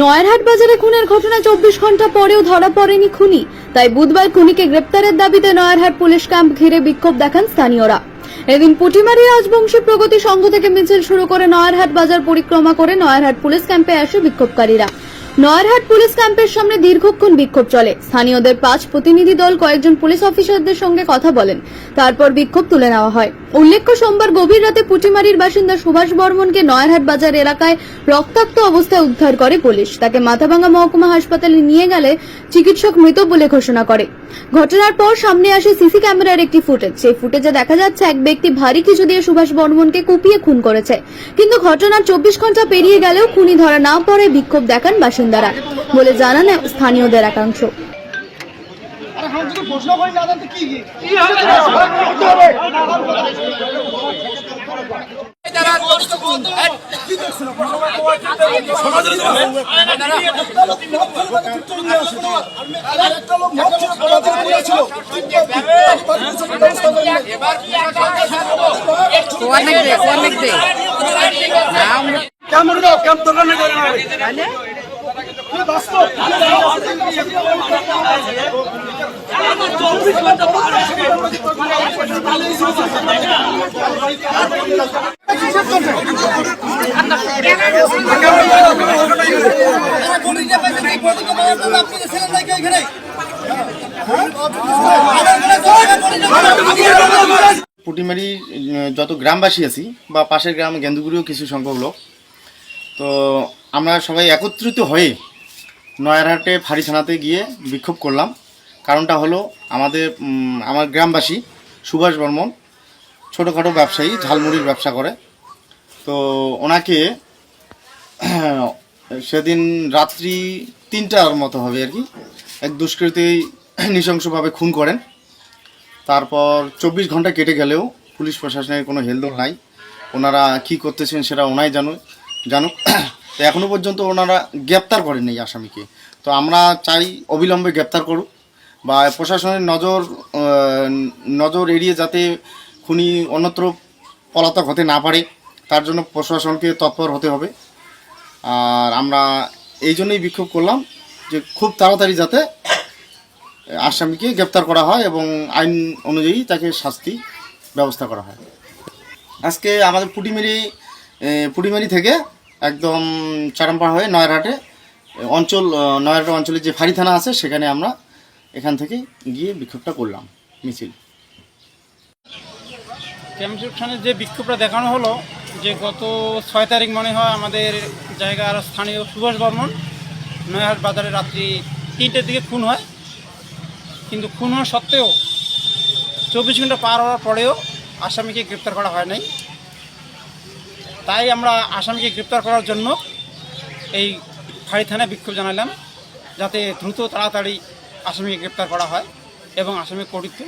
নয়ারহাট বাজারে খুনের ঘটনা চব্বিশ ঘণ্টা পরেও ধরা পড়েনি খুনি। তাই বুধবার খুনিকে গ্রেপ্তারের দাবিতে নয়ারহাট পুলিশ ক্যাম্প ঘিরে বিক্ষোভ দেখান স্থানীয়রা। এদিন পুটিমারি রাজবংশী প্রগতি সংঘ থেকে মিছিল শুরু করে নয়ারহাট বাজার পরিক্রমা করে নয়ারহাট পুলিশ ক্যাম্পে আসে বিক্ষোভকারীরা। নয়ারহাট পুলিশ ক্যাম্পের সামনে দীর্ঘক্ষণ বিক্ষোভ চলে। স্থানীয়দের পাঁচ প্রতিনিধি দল কয়েকজন পুলিশ অফিসারদের সঙ্গে কথা বলেন। তারপর বিক্ষোভ তুলে নেওয়া হয়। উল্লেখ্য, সোমবার গভীর রাতে পুটিমারির বাসিন্দা সুভাষ বর্মনকে নয়ারহাট বাজার এলাকায় রক্তাক্ত অবস্থায় উদ্ধার করে পুলিশ। তাকে মাথাভাঙ্গা মহকুমা হাসপাতালে নিয়ে গেলে চিকিৎসক মৃত বলে ঘোষণা করে। ঘটনার পর সামনে আসে সিসি ক্যামেরার একটি ফুটেজ। সেই ফুটেজে দেখা যাচ্ছে এক ব্যক্তি ভারী কিছু দিয়ে সুভাষ বর্মনকে কুপিয়ে খুন করেছে। কিন্তু ঘটনার চব্বিশ ঘণ্টা পেরিয়ে গেলেও খুনি ধরা না পড়ে বিক্ষোভ দেখান বাসিন্দারা, বলে জানান স্থানীয়দের একাংশ। हम যদি প্রশ্ন করি না জানতে কি কি? ক্যামেরা দাও ক্যাম দোকান না পুটিমারি যত গ্রামবাসী আছি, বা পাশের গ্রাম গেন্দুগুড়িও কিছু সংখ্যক লোক, তো আমরা সবাই একত্রিত হয়ে নয়ারহাটে ফাঁড়ি থানাতে গিয়ে বিক্ষোভ করলাম। কারণটা হলো আমাদের আমার গ্রামবাসী সুভাষ বর্মন ছোটোখাটো ব্যবসায়ী, ঝালমুড়ির ব্যবসা করে। তো ওনাকে সেদিন রাত্রি তিনটার মতো হবে আর কি। এক দুষ্কৃতী নৃশংসভাবে খুন করেন। তারপর চব্বিশ ঘণ্টা কেটে গেলেও পুলিশ প্রশাসনের কোনো হেলদোল নাই। ওনারা কি করতেছেন সেটা ওনাই জানো, জানুক। তো এখনও পর্যন্ত ওনারা গ্রেপ্তার করেন এই আসামিকে। তো আমরা চাই অবিলম্বে গ্রেপ্তার করুক। বা প্রশাসনের নজর নজর এড়িয়ে যাতে খুনি অন্যত্র পলাতক হতে না পারে, তার জন্য প্রশাসনকে তৎপর হতে হবে। আর আমরা এই জন্যই বিক্ষোভ করলাম যে খুব তাড়াতাড়ি যাতে আসামিকে গ্রেপ্তার করা হয় এবং আইন অনুযায়ী তাকে শাস্তি ব্যবস্থা করা হয়। আজকে আমাদের পুটিমেরি পুটিমেরি থেকে একদম চারামপাড়া হয়ে নয়ারহাটে অঞ্চল নয়ারহাট অঞ্চলে যে ফাঁড়ি থানা আছে, সেখানে আমরা এখান থেকে গিয়ে বিক্ষোভটা করলাম, মিছিল। ক্যাম্পসেকশনে যে বিক্ষোভটা দেখানো হলো, যে গত ছয় তারিখ মনে হয় আমাদের জায়গার স্থানীয় সুভাষ বর্মন, নয়াহাট বাজারে রাত্রি তিনটের দিকে খুন হয়। কিন্তু খুন হওয়া সত্ত্বেও চব্বিশ ঘণ্টা পার হওয়ার পরেও আসামিকে গ্রেপ্তার করা হয় নাই। তাই আমরা আসামিকে গ্রেপ্তার করার জন্য এই ফাঁড়ি থানায় বিক্ষোভ জানালাম, যাতে দ্রুত তাড়াতাড়ি আসামিকে গ্রেপ্তার করা হয় এবং আসামি কড়িত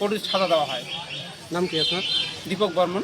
কড়িত সাজা দেওয়া হয়। নাম কি আপনার? দীপক বর্মন।